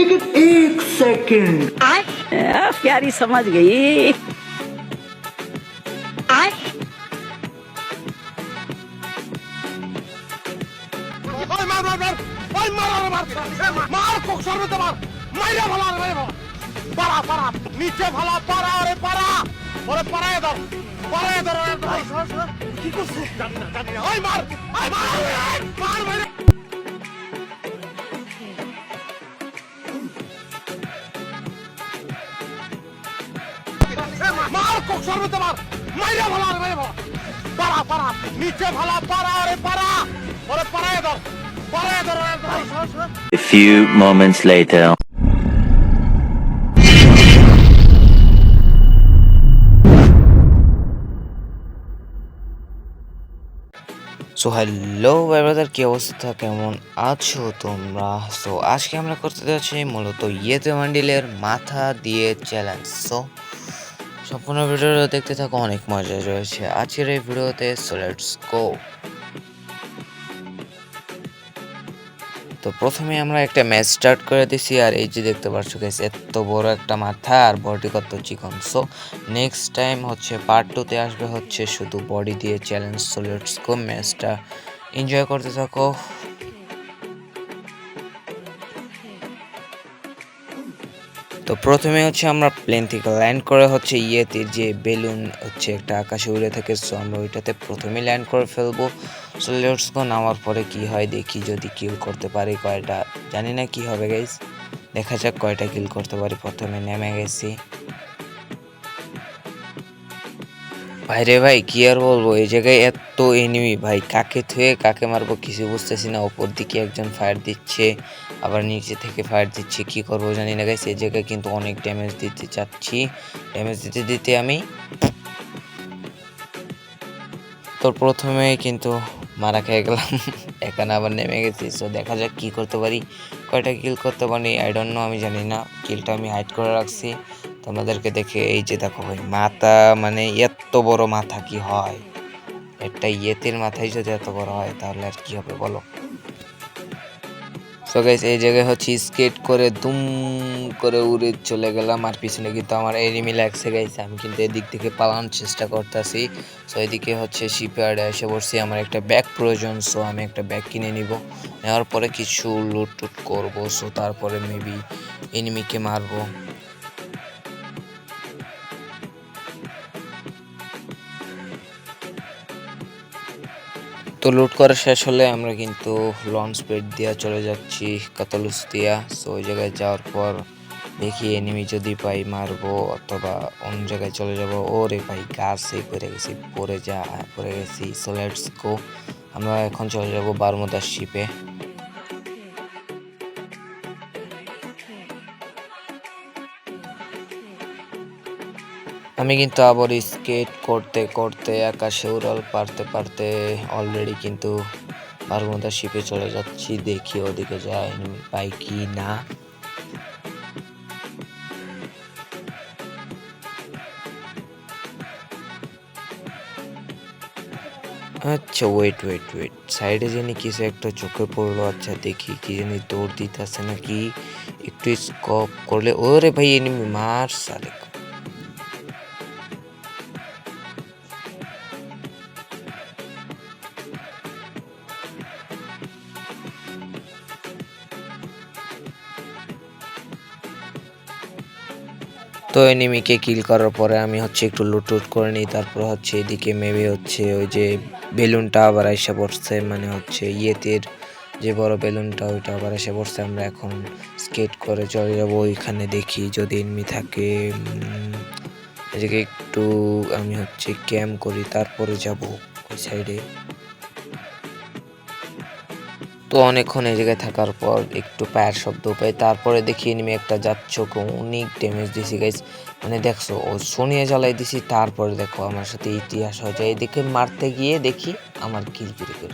एक सेकंड आ, प्यारी समझ गई ওই মার মার মার ওই মার আরে মার মার কোক সর্বতে মার মাইরা ভালো আরে মাইরা ভালো পারা পারা নিচে ভালো পারা আরে পারা ওরে পারায় ধর পারায় ধর ওরে ধর। কি করছে জানি না জানি না ওই মার ওই মার মার কোক সর্বতে মার মাইরা ভালো আরে মাইরা ভালো পারা পারা নিচে ভালো পারা আরে পারা ওরে পারায় ধর পারায় ধর ওরে ধর। A few moments later. So hello ভাই ব্রাদার কি অবস্থা? কেমন আছো তোমরা? সো আজকে আমরা করতে যাচ্ছি মূলত ইয়েতে মান্ডিলের মাথা দিয়ে চ্যালেঞ্জ সো সম্পূর্ণ ভিডিওটা দেখতে থাকো, অনেক মজা রয়েছে। আজকের এই ভিডিওতে সো লেটস গো তো প্রথমে আমরা একটা ম্যাচ স্টার্ট করে দিছি, আর এই যে দেখতে পাচ্ছ গেছে এত বড় একটা মাথা আর বডি কত চিকন। সো নেক্সট টাইম হচ্ছে পার্ট টুতে আসবে হচ্ছে শুধু বডি দিয়ে চ্যালেঞ্জ সো লেটস গো ম্যাচটা এনজয় করতে থাকো। তো প্রথমে হচ্ছে আমরা প্লেন থেকে ল্যান্ড করে হচ্ছে ইয়েতে যে বেলুন হচ্ছে একটা আকাশে উড়ে থাকে সো আমরা ওইটাতে প্রথমে ল্যান্ড করে ফেলব। সো লেটস গো নামার পরে কি হয় দেখি যদি কিল করতে পারি কয়টা। জানি না কি হবে গাইস দেখা যাক কয়টা কিল করতে পারি, প্রথমে নেমে গেছি। ভাইরে ভাই, কি আর বলব? এই জায়গায় এত এনিমি ভাই, কাকে থুয়ে কাকে মারবো কিছু বুঝতেছি না। ওপর দিকে একজন ফায়ার দিচ্ছে, আবার নিচে থেকে ফায়ার দিচ্ছে, কি করব জানি না গাইস এই জায়গায় কিন্তু অনেক ড্যামেজ দিতে চাচ্ছি। ড্যামেজ দিতে দিতে আমি তো প্রথমে কিন্তু মারা খেয়ে গেলাম। এখানে আবার নেমে গেছি। সো দেখা যাক কি করতে পারি। কয়টা কিল করতে পারি আই নো আমি জানি না। কিলটা আমি হাইড করে রাখছি। তোমাদেরকে দেখে এই যে দেখো ভাই, মাথা মানে এত বড় মাথা কি হয়? একটা ইয়েতের মাথায় যদি এত বড় হয়, তাহলে আর কি হবে বলো? সো গাইস এই জায়গায় হচ্ছে স্কেট করে দুম করে উড়ে চলে গেলাম, আর পিছনে কিন্তু আমার এনিমি লাগছে গাইছে আমি কিন্তু এদিক থেকে পালানোর চেষ্টা করতেছি। সো এদিকে হচ্ছে শিপইয়ার্ডে এসে বসছি, আমার একটা ব্যাগ প্রয়োজন সো আমি একটা ব্যাগ কিনে নিব। নেওয়ার পরে কিছু লুট টুট করব সো তারপরে মেবি এনিমিকে মারবো। তো লুট করা শেষ হলে আমরা কিন্তু লঞ্চ পেড দিয়া চলে যাচ্ছি কাতালুস দিয়া। সো ওই জায়গায় যাওয়ার পর দেখি এনিমি যদি পাই মারবো অথবা অন্য জায়গায় চলে যাব। ওরে ভাই, গাছে পড়ে গেছি, পড়ে যা, পড়ে গেছি। সো লেটস গো আমরা এখন চলে যাব বারমুদার শিপে আমি কিন্তু আবার স্কেট করতে করতে, আকাশে উড়াল পারতে পারতে অলরেডি কিন্তু বারমুদা শিপে চলে যাচ্ছি। দেখি ওদিকে যায় পাই কি না। আচ্ছা ওয়েট ওয়েট ওয়েট সাইডে জানি কিছু একটা চোখে পড়ল। আচ্ছা দেখি কি জানি দৌড় দিতে দিতেছে নাকি। একটু স্কপ করলে, ওরে ভাই এনিমি মার সালে তো এনিমিকে কিল করার পরে আমি হচ্ছে একটু লুটুট করে নিই, তারপর হচ্ছে এদিকে মেবি হচ্ছে ওই যে বেলুনটা আবার এসে পড়ছে মানে হচ্ছে ইয়েতের যে বড় বেলুনটা, ওইটা আবার এসে পড়ছে, আমরা এখন স্কেট করে চলে যাব, ওইখানে দেখি যদি এনিমি থাকে এদিকে একটু আমি হচ্ছে ক্যাম্প করি, তারপরে যাব ওই সাইডে তো অনেকক্ষণ এই জায়গায় থাকার পর একটু পায়ের শব্দ পাই। তারপরে দেখি এনিমি একটা যাচ্ছ অনেক ড্যামেজ দিছি গাইস মানে দেখছ, ও শুনিয়ে জ্বালাই দিছি, তারপরে দেখো আমার সাথে ইতিহাস হয়ে যায় এদিকে মারতে গিয়ে দেখি আমার কিল চুরি করে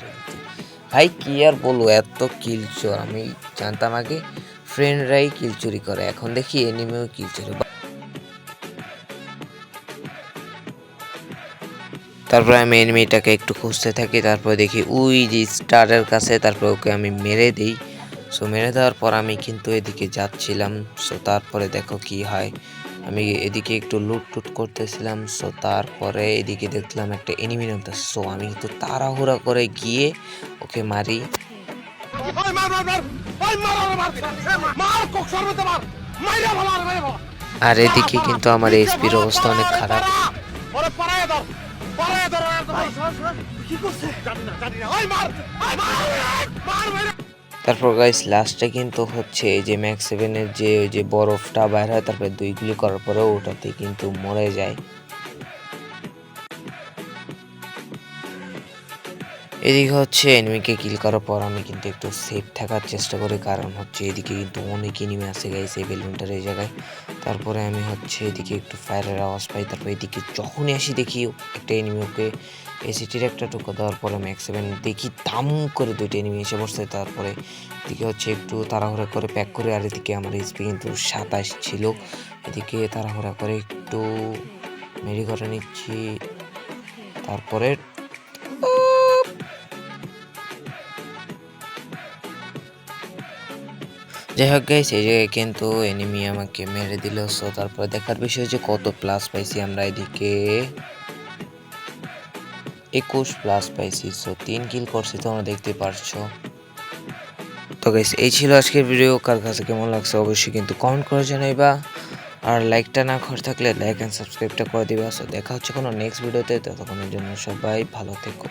ভাই, কি আর বলব, এত কিল চোর। আমি জানতাম আগে ফ্রেন্ডরাই কিল চুরি করে। এখন দেখি এনিমিও কিল চুরি তারপরে আমি এনিমিটাকে একটু খুঁজতে থাকি তারপর দেখি ওই যে স্টারের কাছে তারপর ওকে আমি মেরে দিই। সো মেরে দেওয়ার পর আমি কিন্তু এদিকে যাচ্ছিলাম। সো তারপরে দেখো কি হয়। আমি এদিকে একটু লুট টুট করতেছিলাম। সো তারপরে এদিকে দেখলাম একটা এনিমি নামতেছে সো আমি কিন্তু তাড়াহুড়া করে গিয়ে ওকে মারি। আর এদিকে কিন্তু আমার এসপির অবস্থা অনেক খারাপ। ওরে পারায় ধর। পারায় ধর কি করছে? জানি না জানি না। ওই মার মার মার তারপর গাইস লাস্টে কিন্তু হচ্ছে এই যে ম্যাক্স সেভেনের যে ওই যে বরফটা বাইর হয় তারপরে দুই গুলি করার পরেও ওটাতে কিন্তু মরে যায়। এদিকে হচ্ছে এনিমিকে কিল করার পর আমি কিন্তু একটু সেফ থাকার চেষ্টা করি। কারণ হচ্ছে এদিকে কিন্তু অনেক এনিমি আছে গাইস এই বেলুনটার এই জায়গায়। তারপরে আমি হচ্ছে এদিকে একটু ফায়ারের আওয়াজ পাই। তারপর এদিকে যখনই আসি দেখি একটা এনিমি ওকে এসিটির একটা টুকো দেওয়ার পরে ম্যাক্স সেভেন দেখি দাম করে দুইটা এনিমি এসে বসছে তারপরে এদিকে হচ্ছে একটু তাড়াহুড়া করে প্যাক করে আর এদিকে আমার এইচপি কিন্তু সাতাশ ছিল। এদিকে তাড়াহুড়া করে একটু মেরি করে নিচ্ছি। তারপরে যাই হোক গাইস এই জায়গায় কিন্তু এনিমি আমাকে মেরে দিল সো তারপরে দেখার বিষয় যে কত প্লাস পাইছি আমরা এদিকে? একুশ প্লাস পাইছি সো তিন কিল করছি তোমরা দেখতে পারছ। তো গাইস এই ছিল আজকের ভিডিও কার কাছে কেমন লাগছে অবশ্যই কিন্তু কমেন্ট করে জানাইবা। আর লাইকটা না করে থাকলে লাইক অ্যান্ড সাবস্ক্রাইবটা করে দিবা। সো দেখা হচ্ছে কোনো নেক্সট ভিডিওতে ততক্ষণের জন্য সবাই ভালো থেকো।